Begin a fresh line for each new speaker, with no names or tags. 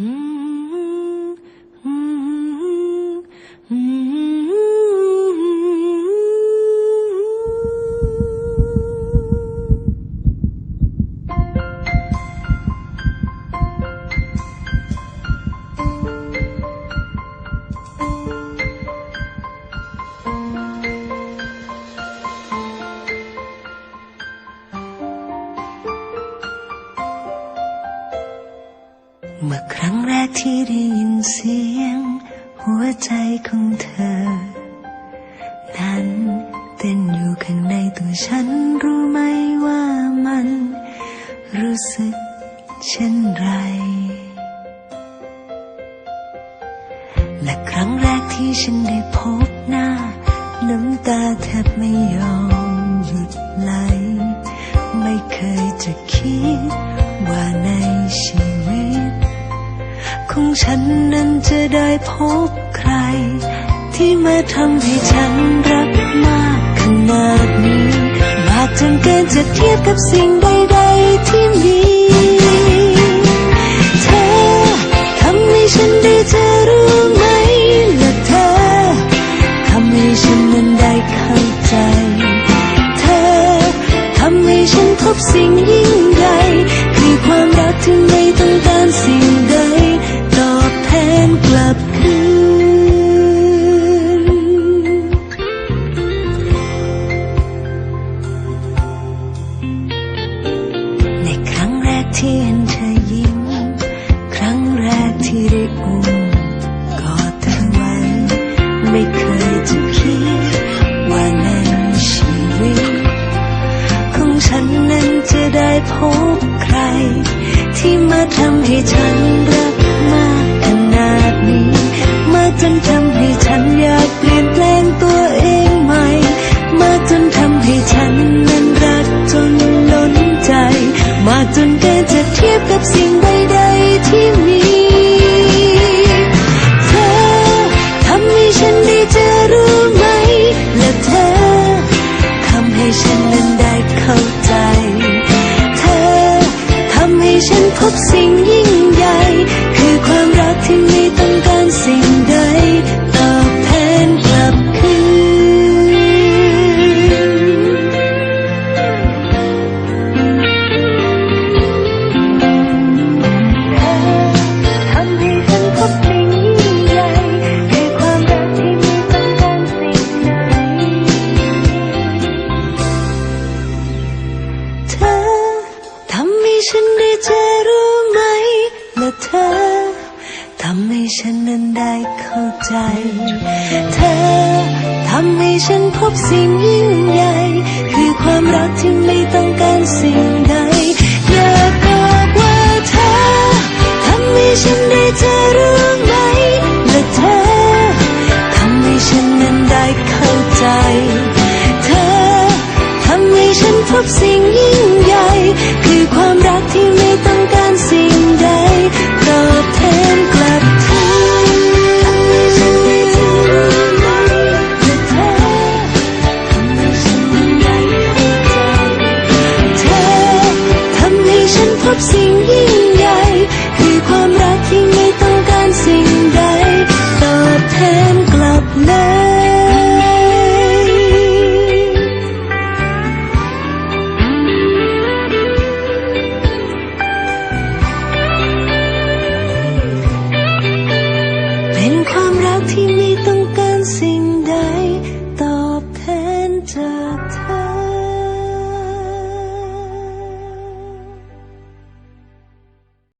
Mm-hmm. เมื่อครั้งแรกที่ได้ยินเสียง หัวใจของเธอ นั้นเต้นอยู่ข้างในตัวฉันรู้ไหมว่ามัน รู้สึกเช่นไร และครั้งแรกที่ฉันได้พบหน้า น้ำตาแทบไม่ยอมหยุดไหล ไม่เคยจะคิดว่าในชีวิต ของฉันนั้นจะได้พบใคร ที่มาทำให้ฉันรักมากขนาดนี้ มากจนเกินจะเทียบกับสิ่งใดๆที่มีเธอทำให้ฉันได้เจอรู้ไหมและเธอทำให้ฉันนั้นได้เข้าใจ เธอทำให้ฉันพบสิ่งยิ่งใหญ่คือความรักที่ไม่ต้องการสิ่ง ที่เห็นเธอยิ้ม ครั้งแรกที่ได้อุ้มกอดเธอไว้ ไม่เคยจะคิด ว่านั้นชีวิต ของฉันนั้นจะได้พบใคร ที่มาทำให้ฉันรัก กับสิ่งใดๆที่มี เธอทำให้ฉันได้เจอรู้ไหม และเธอทำให้ฉันนั้นได้เข้าใจ เธอทำให้ฉันพบสิ่งยิ่งำให้ฉันนั้นได้เข้าใจ เธอทำให้ฉันพบสิ่งยิ่งใหญ่ คือความรักที่ไม่ต้องการสิ่งใดอยากบอกว่าเธอทำให้ฉันได้เจอรู้ไหมและเธอทำให้ฉันนั้นได้เข้าใจ เธอทำให้ฉันพบสิ่งยิ่งใหญ่ คือความรักที่ stop singing